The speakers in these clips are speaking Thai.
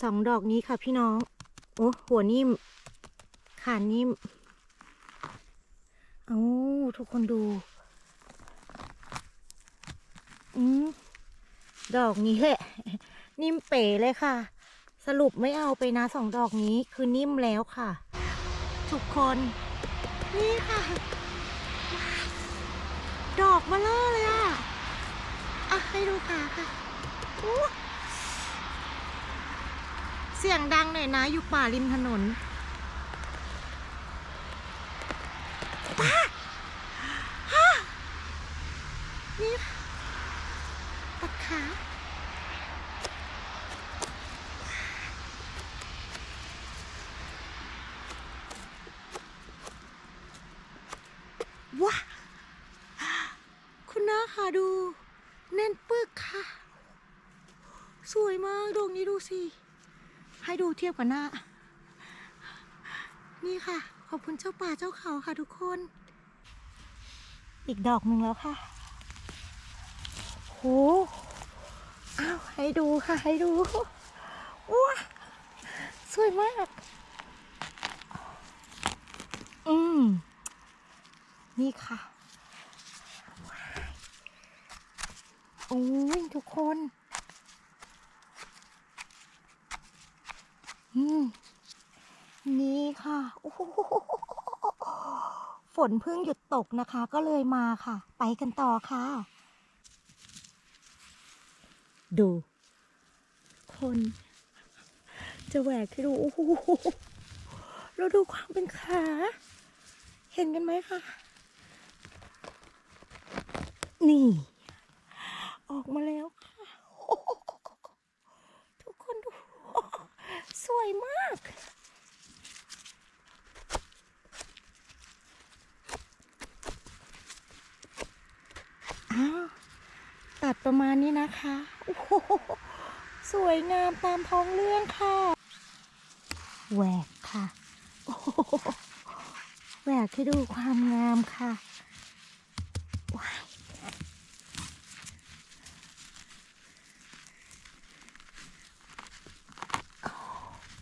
สองดอกนี้ค่ะพี่น้อง โอ้หัวนิ่มขานิ่มเอาทุกคนดู อืมดอกนี้แหละ นิ่มเป๋เลยค่ะ สรุปไม่เอาไปนะสองดอกนี้คือนิ่มแล้วค่ะ ทุกคน นี่ค่ะ ดอกมาเลอเลยอะ อะ ให้ดูขาค่ะอู้ สียงดังหน่อยนะ อยู่ป่าริมถนนป้าฮะนี่ค่ะตัดขาว้าคุณน้าค่ะดู แน่นปึกค่ะ สวยมากดวงนี้ดูสิ ให้ดูเทียบกับหน้า นี่ค่ะ ขอบคุณเจ้าป่าเจ้าเขาค่ะทุกคน อีกดอกหนึ่งแล้วค่ะโหอ้าวให้ดูค่ะให้ดูว้าสวยมาก อืม นี่ค่ะ โอ้ยทุกคน ม นี่ค่ะโอ้โหฝนเพิ่งหยุดตกนะคะ ก็เลยมาค่ะ ไปกันต่อค่ะ ดู คน จะแหวกให้ดู โอ้โหเราดูความเป็นขา เห็นกันไหมคะ นี่ ออกมาแล้วค่ะ ทุกคนดู สวยมากอ้าตัดประมาณนี้นะคะโอ้โหสวยงามตามท้องเรื่องค่ะแหวกค่ะแหวกให้ดูความงามค่ะ ว้าย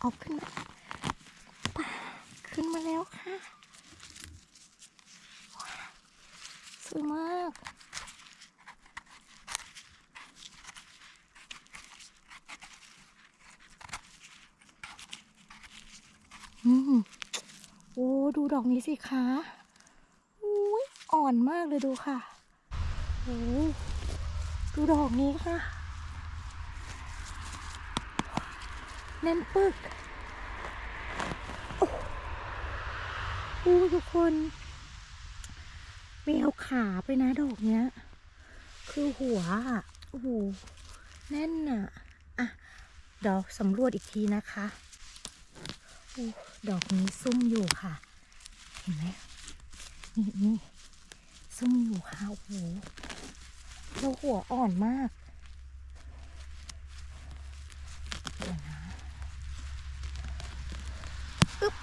เอาขึ้นมาป่าขึ้นมาแล้วค่ะว้าวสวยมาก อืมโอ้ดูดอกนี้สิคะอุ้ยอ่อนมากเลยดูค่ะโอ้ดูดอกนี้ค่ะ แน่นปึกโอ้ทุกคนไม่เอาขาไปนะดอกเนี้ย คือหัวโอ้โหแน่นอะ อะ ดอกสำรวจอีกทีนะคะอดอกนี้ซุ่มอยู่ค่ะ เห็นไหมนี่นี่ซุ่มอยู่ค่ะโอ้โหแล้วหัวอ่อนมากเดี๋ยวนะ อึ๊บ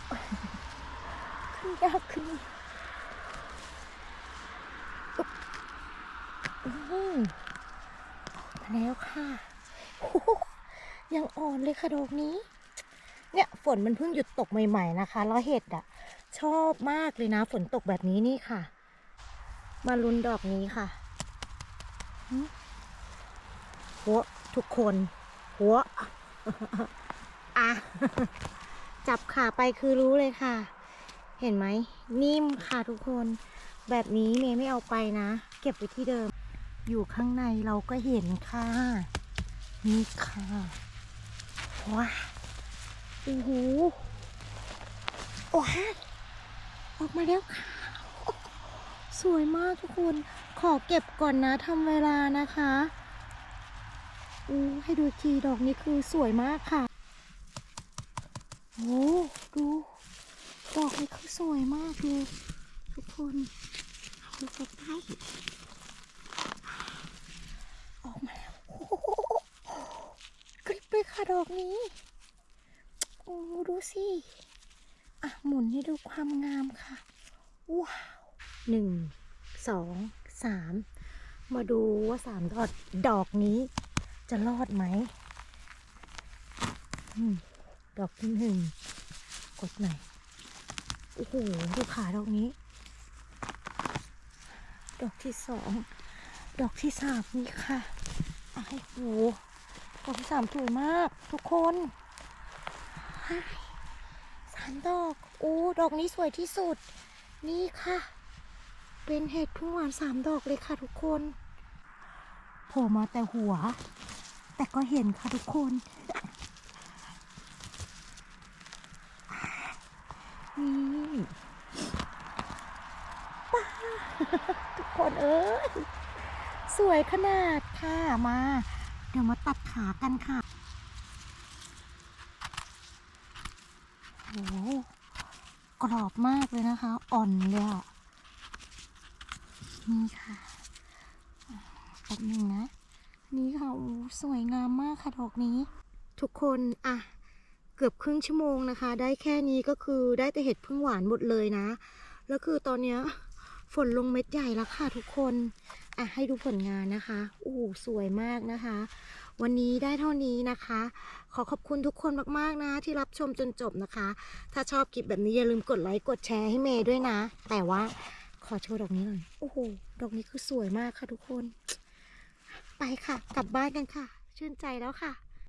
ขึ้นยากขึ้นอึ๊บมาแล้วค่ะยังอ่อนเลยค่ะดอกนี้ เนี่ยฝนมันเพิ่งหยุดตกใหม่ ๆ นะคะแล้วเห็ดอะ ชอบมากเลยนะ ฝนตกแบบนี้นี่ค่ะ มาลุ้นดอกนี้ค่ะหัวทุกคน หัวอะ จับขาไปคือรู้เลยค่ะ เห็นไหม นิ่มค่ะทุกคน แบบนี้เมย์ไม่เอาไปนะ เก็บไว้ที่เดิม อยู่ข้างในเราก็เห็นค่ะ นี่ค่ะ ว้าโอ้โหว้าออกมาแล้วค่ะ สวยมากทุกคน ขอเก็บก่อนนะทำเวลานะคะอู้ให้ดูทีดอกนี้คือสวยมากค่ะ โอ้ดูดอกนี้คือสวยมากดูทุกคนดูใกล้ๆออกมาแล้วโอ้โหกริบเลยค่ะดอกนี้โอ้ดูสิอะหมุนให้ดูความงามค่ะ ว้าวหนึ่งสองสามมาดูว่าสามดอกดอกนี้จะรอดไหมอืม ดอกที่หนึ่งกดหน่อยโอ้โหดูขาดอกนี้ ดอกที่สองดอกที่สามนี่ค่ะไอ้โหดอกที่สามสวยมากทุกคนสามดอกโอ้ดอกนี้สวยที่สุด นี่ค่ะ เป็นเห็ดพึ่งหวานสามดอกเลยค่ะทุกคนโผล่มาแต่หัว แต่ก็เห็นค่ะทุกคน นี่ป้า ทุกคนเอ้ยสวยขนาดค่ะมา เดี๋ยวมาตัดขากันค่ะโอ้โหกรอบมากเลยนะคะ อ่อนเลยอะนี่ค่ะแป๊บหนึ่งนะ นี่ค่ะโอ้สวยงามมากค่ะดอกนี้ ทุกคนอะ เกือบครึ่งชั่วโมงนะคะ ได้แค่นี้ก็คือได้แต่เห็ดพึ่งหวานหมดเลยนะ แล้วคือตอนเนี้ยฝนลงเม็ดใหญ่แล้วค่ะทุกคนอะให้ดูผลงานนะคะโอ้สวยมากนะคะ วันนี้ได้เท่านี้นะคะ ขอขอบคุณทุกคนมากๆนะ ที่รับชมจนจบนะคะ ถ้าชอบคลิปแบบนี้อย่าลืมกดไลค์กดแชร์ให้เมย์ด้วยนะ แต่ว่าขอโชว์ดอกนี้หน่อยโอ้โหดอกนี้คือสวยมากค่ะทุกคน ไปค่ะ กลับบ้านกันค่ะ ชื่นใจแล้วค่ะ